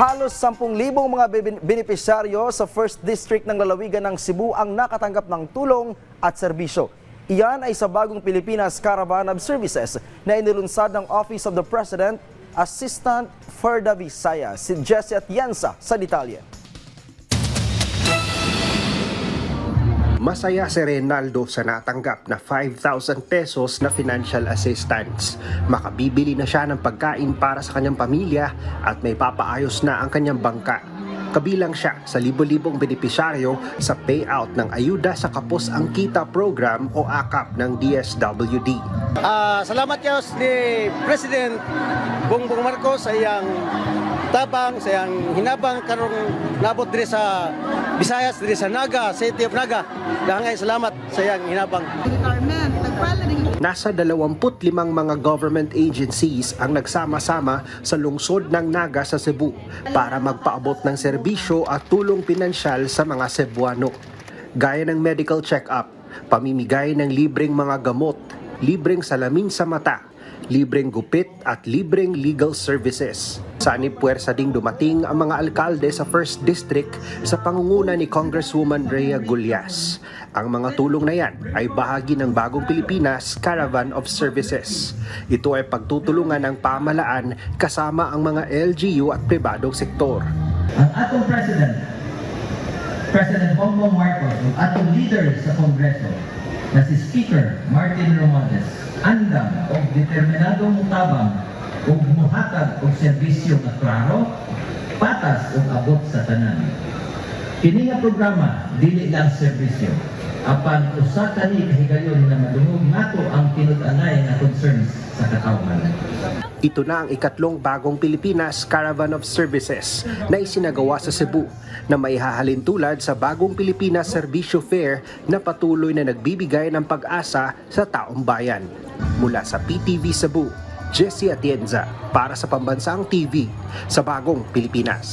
Halos 10,000 mga benepisyaryo sa First District ng lalawigan ng Cebu ang nakatanggap ng tulong at serbisyo. Iyan ay sa bagong Pilipinas Caravan of Services na inilunsad ng Office of the President Assistant the Visaya, si Jessie Atienza sa detalye. Masaya si Reynaldo sa natanggap na 5,000 pesos na financial assistance. Makabibili na siya ng pagkain para sa kanyang pamilya at may papaayos na ang kanyang bangka. Kabilang siya sa libo-libong benepisyaryo sa payout ng Ayuda sa Kapos ang Kita program o AKAP ng DSWD. Ah, salamat kayo ni President Bongbong Marcos sa iyang tabang, sa iyang hinabang karong nabot diri sa Visayas, diri sa Naga, City of Naga. Dahangay salamat sa iyang hinabang. Nasa 25 mga government agencies ang nagsama-sama sa lungsod ng Naga sa Cebu para magpaabot ng serbisyo at tulong pinansyal sa mga Cebuano. Gaya ng medical check-up, pamimigay ng libreng mga gamot, libreng salamin sa mata, libreng gupit at libreng legal services. Sa puwersa ding dumating ang mga alkalde sa 1st District sa pangunguna ni Congresswoman Rhea Gullias. Ang mga tulong na yan ay bahagi ng Bagong Pilipinas Caravan of Services. Ito ay pagtutulungan ng pamalaan kasama ang mga LGU at pribadong sektor. ang atong President, President Bongbong Marcos, ug atong leader sa Kongreso, na si Speaker Martin Romualdez, andam o determinadong mutabang ug muhatag og serbisyo nga klaro, patas ug abot sa tanan. Kini nga programa dili lang serbisyo, apan usa kani kahigayon na madungog nato ang tinud-anay nga concerns sa katawhan. Ito na ang ikatlong bagong Pilipinas Caravan of Services na isinagawa sa Cebu na maihahalin tulad sa bagong Pilipinas Servisyo Fair na patuloy na nagbibigay ng pag-asa sa taong bayan. Mula sa PTV Cebu, Jesse Atienza para sa Pambansang TV sa Bagong Pilipinas.